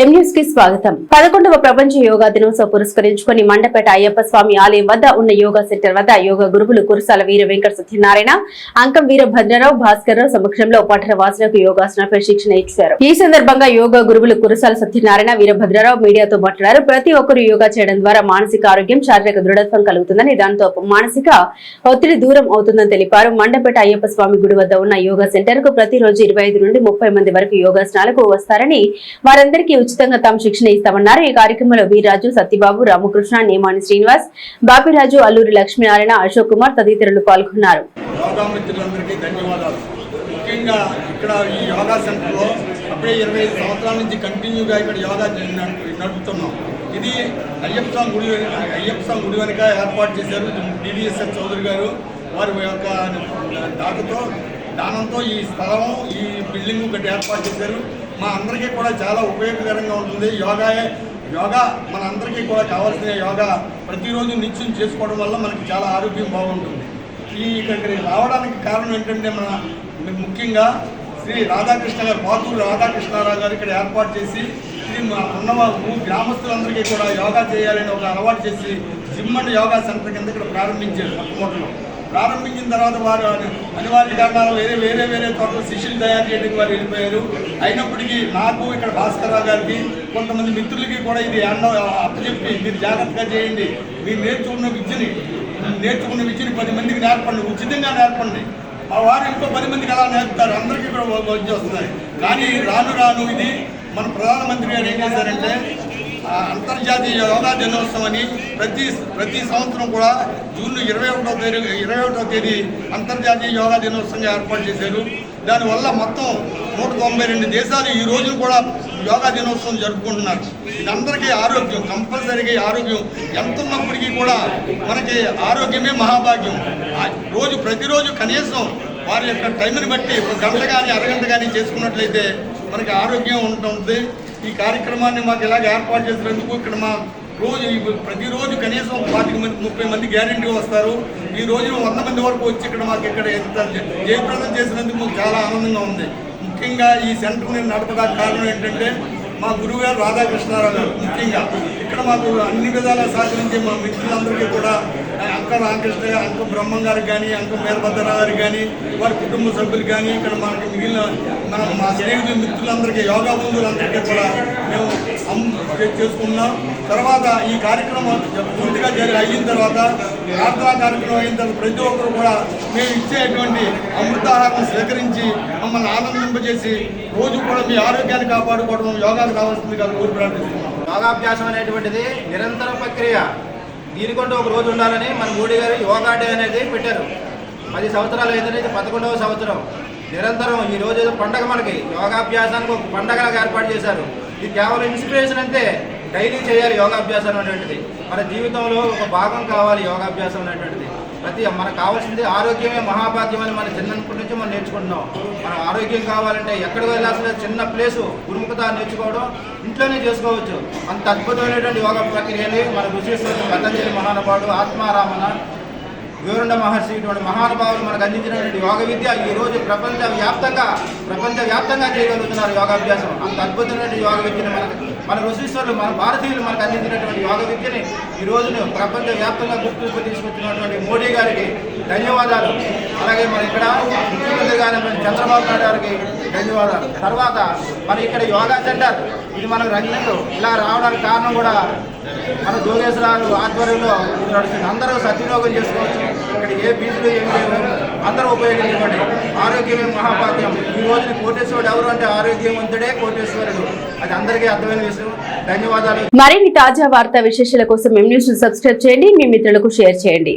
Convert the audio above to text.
కి స్వాగతం. పదకొండవ ప్రపంచ యోగా దినోత్సవం పురస్కరించుకుని మండపేట అయ్యప్ప స్వామి ఆలయం వద్ద ఉన్న యోగా సెంటర్ వద్ద యోగా గురువులు కురసాల వీర వెంకట సత్యనారాయణ అంకం వీరభద్రరావు భాస్కర్ రావు సమక్షంలో పట్టణ వాసులకు యోగాసనపై శిక్షణ ఇచ్చారు. ఈ సందర్భంగా యోగా గురువులు కురసాల సత్యనారాయణ వీరభద్రరావు మీడియాతో మాట్లాడారు. ప్రతి ఒక్కరూ యోగా చేయడం ద్వారా మానసిక ఆరోగ్యం శారీరక దృఢత్వం కలుగుతుందని దాంతో మానసిక ఒత్తిడి దూరం అవుతుందని తెలిపారు. మండపేట అయ్యప్ప స్వామి గుడి వద్ద ఉన్న యోగా సెంటర్కు ప్రతిరోజు ఇరవై నుండి ముప్పై మంది వరకు యోగాసనాలకు వస్తారని వారందరికీ ఉచితంగా తాము శిక్షణ ఇస్తామన్నారు ఈ కార్యక్రమంలో వీర్రాజు సత్యబాబు రామకృష్ణ నేమాని శ్రీనివాస్ బాపిరాజు అల్లూరి లక్ష్మీనారాయణ అశోక్ కుమార్ తదితరులు పాల్గొన్నారు ముఖ్యంగా ఇక్కడ ఈ యోగా సెంటర్లో అప్పుడే ఇరవై ఐదు సంవత్సరాల నుంచి కంటిన్యూగా ఇక్కడ యోగా నడుపుతున్నాం ఇది అయ్యప్ప స్వామి గుడి అయ్యప్ప స్వామి గుడి వెనుక ఏర్పాటు చేశారు డివిఎస్ఎస్ చౌదరి గారు వారి యొక్క దాతతో దానంతో ఈ స్థలం ఈ బిల్డింగ్ ఒకటి ఏర్పాటు చేశారు మా అందరికీ కూడా చాలా ఉపయోగకరంగా ఉంటుంది. యోగా యోగా మన అందరికీ కూడా కావాల్సిన యోగా ప్రతిరోజు నిత్యం చేసుకోవడం వల్ల మనకి చాలా ఆరోగ్యం బాగుంటుంది. ఈ ఇక్కడికి రావడానికి కారణం ఏంటంటే మన ముఖ్యంగా శ్రీ రాధాకృష్ణ గారు పాతూరు రాధాకృష్ణారావు గారు ఇక్కడ ఏర్పాటు చేసి ఇది మా ఉన్న గ్రామస్తులందరికీ కూడా యోగా చేయాలని ఒక అలవాటు చేసి జిమ్ అండ్ యోగా సెంటర్ కింద ఇక్కడ ప్రారంభించారు మొట్టమొదటిలో ప్రారంభించిన తర్వాత వారు అని- అనివార్య కారణాలు వేరే వేరే వేరే చోట్ల శిష్యులు తయారు చేయడానికి వారు వెళ్ళిపోయారు. అయినప్పటికీ నాకు ఇక్కడ భాస్కర్ గారికి కొంతమంది మిత్రులకి కూడా ఇది అన్న అప్పచెప్పి మీరు జాగ్రత్తగా చేయండి. మీరు నేర్చుకున్న విద్యని నేర్చుకున్న విద్యని పది మందికి నేర్పండి ఉచితంగా నేర్పండి. ఆ వారు ఇంకో పది మందికి అలా నేర్పుతారు అందరికీ కూడా వచ్చి వస్తున్నాయి కానీ రాను రాను ఇది మన ప్రధానమంత్రి గారు ఏం చేశారంటే అంతర్జాతీయ యోగా దినోత్సవం అని ప్రతి ప్రతి సంవత్సరం కూడా జూన్ ఇరవై ఒకటో తేదీ ఇరవై ఒకటో తేదీ అంతర్జాతీయ యోగా దినోత్సవంగా ఏర్పాటు చేశారు. దానివల్ల మొత్తం నూట తొంభై రెండు దేశాలు ఈ రోజున కూడా యోగా దినోత్సవం జరుపుకుంటున్నారు. ఇది అందరికీ ఆరోగ్యం కంపల్సరీగా ఆరోగ్యం. ఎంత ఉన్నప్పటికీ కూడా మనకి ఆరోగ్యమే మహాభాగ్యం. రోజు ప్రతిరోజు కనీసం వారి యొక్క టైంని బట్టి ఒక గంట కానీ అరగంట కానీ చేసుకున్నట్లయితే మనకి ఆరోగ్యం ఉంటుంది. ఈ కార్యక్రమాన్ని మాకు ఇలాగ ఏర్పాటు చేసినందుకు ఇక్కడ మా రోజు ప్రతిరోజు కనీసం పాతిక మంది ముప్పై మంది గ్యారంటీ వస్తారు. ఈ రోజు వంద మంది వరకు వచ్చి ఇక్కడ మాకు ఇక్కడ ఎంత జయప్రదం చేసినందుకు మాకు చాలా ఆనందంగా ఉంది. ముఖ్యంగా ఈ సెంటర్ని నడపడానికి కారణం ఏంటంటే మా గురువు గారు రాధాకృష్ణారావు గారు ముఖ్యంగా. ఇక్కడ మాకు అన్ని విధాలా సహకరించి మా మిత్రులందరికీ కూడా అంక రామకృష్ణ అంక బ్రహ్మం గారికి కానీ అంక వీరభద్రరావు గారికి కానీ వారి కుటుంబ సభ్యులు కానీ ఇక్కడ మనకి మిగిలిన మన మా స్నేహితులు మిత్రులందరికీ యోగా బంధువులందరికీ కూడా మేము అమ్ చేసుకున్నాం తర్వాత ఈ కార్యక్రమం పూర్తిగా జరిగి అయిన తర్వాత ప్రార్థనా కార్యక్రమం అయిన తర్వాత ప్రతి ఒక్కరు కూడా మేము ఇచ్చేటువంటి అమృతాహారం స్వీకరించి మమ్మల్ని ఆనందింపజేసి రోజు కూడా మీ ఆరోగ్యాన్ని కాపాడుకోవడం యోగాకు కాదు కోరి ప్రార్థిస్తున్నాం. యోగాభ్యాసం అనేటువంటిది నిరంతర ప్రక్రియ. దీనికంటూ ఒక రోజు ఉండాలని మన మోడీ గారు యోగా డే అనేది పెట్టారు. పది సంవత్సరాలు అయిందని ఇది పదకొండవ సంవత్సరం. నిరంతరం ఈ రోజు ఏదో పండగ మనకి. యోగాభ్యాసానికి ఒక పండగలాగా ఏర్పాటు చేశారు. ఇది కేవలం ఇన్స్పిరేషన్ అంతే. డైలీ చేయాలి యోగాభ్యాసం అనేటువంటిది. మన జీవితంలో ఒక భాగం కావాలి యోగాభ్యాసం అనేటువంటిది. ప్రతి మనకు కావాల్సింది ఆరోగ్యమే మహాభాగ్యం అని మన చిన్నప్పటి నుంచి మనం నేర్చుకుంటున్నాం. మనం ఆరోగ్యం కావాలంటే ఎక్కడ వెళ్ళాల్సిన చిన్న ప్లేసు గురుముఖత నేర్చుకోవడం ఇంట్లోనే చేసుకోవచ్చు. అంత అద్భుతమైనటువంటి యోగ ప్రక్రియని మన ఋషీశ్వరుడు పతంజలి మహానుభావుడు ఆత్మారామన వివరణ మహర్షి ఇటువంటి మహానుభావులు మనకు అందించినటువంటి యోగ విద్య ఈరోజు ప్రపంచ వ్యాప్తంగా ప్రపంచ వ్యాప్తంగా చేయగలుగుతున్నారు యోగాభ్యాసం. అంత అద్భుతమైనటువంటి యోగ విద్యను మనకు మన ఋషీశ్వరులు మన భారతీయులు మనకు అందించినటువంటి యోగ విద్యని ఈ రోజును ప్రపంచ వ్యాప్తంగా గుర్తింపు తీసుకొచ్చినటువంటి మోడీ గారికి ధన్యవాదాలు. అలాగే మన ఇక్కడ ముఖ్యమంత్రి గారి చంద్రబాబు నాయుడు గారికి ధన్యవాదాలు. తర్వాత మన ఇక్కడ యోగా సెంటర్ ఇది మనకు రంగంలో ఇలా రావడానికి కారణం కూడా మన జోగేశ్వరరావు ఆధ్వర్యంలో ఇది నడుస్తుంది అందరూ సద్వినియోగం చేసుకోవచ్చు. ఇక్కడ ఏ ఫీజులు ఏమి లేవు. అందరూ ఉపయోగించుకోండి. ఆరోగ్యమే మహాభాగ్యం. ఈ రోజున కోటేశ్వరుడు ఎవరు అంటే ఆరోగ్యవంతుడే కోటేశ్వరుడు. అది అందరికీ అర్థమైన విషయం. ధన్యవాదాలు. మరిన్ని తాజా వార్తా విశేషాల కోసం మేము న్యూస్ సబ్స్క్రైబ్ చేయండి. మీ మిత్రులకు షేర్ చేయండి.